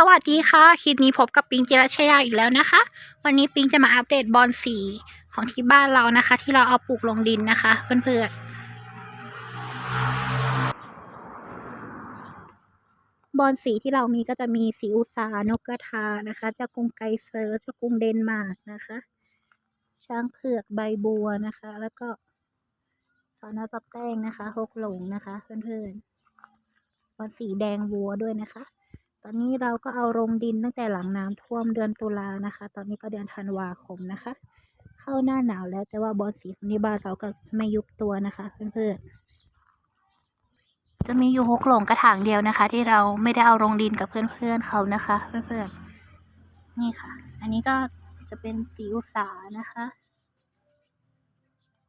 สวัสดีค่ะ คลิปนี้พบกับปิงจิรชยาอีกแล้วนะคะ วันนี้ปิงจะมาอัปเดตบอลสีของที่บ้านเรานะคะ ที่เราเอาปลูกลงดินนะคะ เพื่อนๆ บอลสีที่เรามีก็จะมีสีอุสานกกระทานะคะจากกรุงไกเซอร์จากกรุงเดนมาร์กนะคะ ช้างเผือกใบบัวนะคะ แล้วก็สอนอตับแต้งนะคะหกหลงนะคะ เพื่อนๆบอลสีแดงบัวด้วยนะคะ อนนี้เราก็เอาลงดินตั้งแต่หลังน้ำท่วมเดือนตุลานะคะ ตอนนี้ก็เดือนธันวาคมนะคะ เข้าหน้าหนาวแล้วแต่ว่าบอลสีของที่บ้านเราก็ไม่ยุบตัวนะคะเพื่อนๆจะมีอยู่หกหลงกระถางเดียวนะคะ ที่เราไม่ได้เอาลงดินกับเพื่อนๆเขานะคะ เพื่อนๆนี่ค่ะ อันนี้ก็จะเป็นสีอุสานะคะ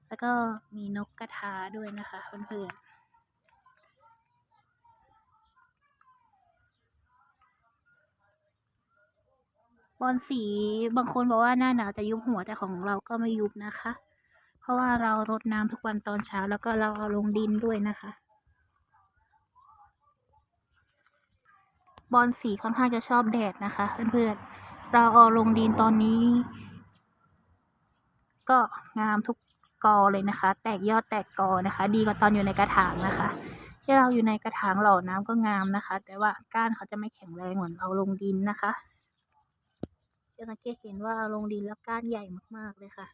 แล้วก็มีนกกระทาด้วยนะคะเพื่อนๆ บอลสีบางคนบอกว่าหน้าหนาวจะยุบหัวแต่ของเราก็ไม่ยุบนะคะ เพราะว่าเรารดน้ำทุกวันตอนเช้าแล้วก็เราเอาลงดินด้วยนะคะ บอลสีค่อนข้างจะชอบแดดนะคะ เพื่อนๆเราเอาลงดินตอนนี้ ก็งามทุกกอเลยนะคะ แตกยอดแตกกอนะคะ ดีกว่าตอนอยู่ในกระถางนะคะ ที่เราอยู่ในกระถางหล่อน้ำก็งามนะคะ แต่ว่าก้านเขาจะไม่แข็งแรงเหมือนเอาลงดินนะคะ จะสังเกตเห็นว่าลงดินแล้วก้านใหญ่มากๆเลยค่ะ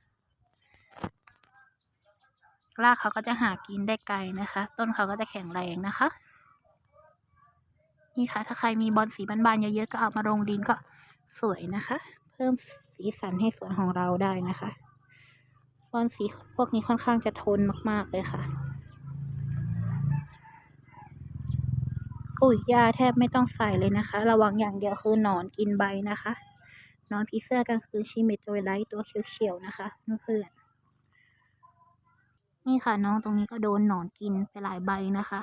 รากเขาก็จะหากินได้ไกลนะคะ ต้นเขาก็จะแข็งแรงนะคะ นี่ค่ะ ถ้าใครมีบอลสีบานๆเยอะๆก็เอามาลงดินก็สวยนะคะ เพิ่มสีสันให้สวนของเราได้นะคะบอลสีพวกนี้ค่อนข้างจะทนมากๆเลยค่ะอุ้ยยาแทบไม่ต้องใส่เลยนะคะ ระวังอย่างเดียวคือหนอนกินใบนะคะ นอนผีเสื้อกลางคืนชิเมโตไลท์ตัวเขียวๆนะคะเพื่อนนี่ค่ะน้องตรงนี้ก็โดนหนอนกินไปหลายใบนะคะ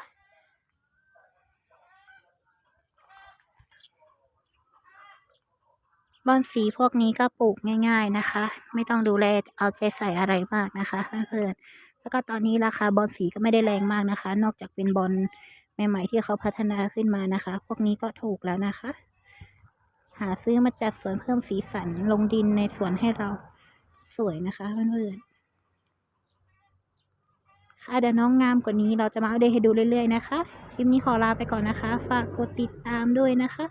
บอนสีพวกนี้ก็ปลูกง่าย ๆนะคะ ไม่ต้องดูแลเอาใจใส่อะไรมากนะคะเพื่อนๆแล้วก็ตอนนี้ราคาบอลสีก็ไม่ได้แรงมากนะคะ นอกจากเป็นบอลใหม่ๆที่เขาพัฒนาขึ้นมานะคะ พวกนี้ก็ถูกแล้วนะคะ หาซื้อมาจัดสวนเพิ่มสีสันลงดินในสวนให้เราสวยนะคะเพื่อนๆค่ะเดี๋ยวน้องงามกว่านี้เราจะมาอัปเดตให้ดูเรื่อยๆนะคะ คลิปนี้ขอลาไปก่อนนะคะ ฝากกดติดตามด้วยนะคะ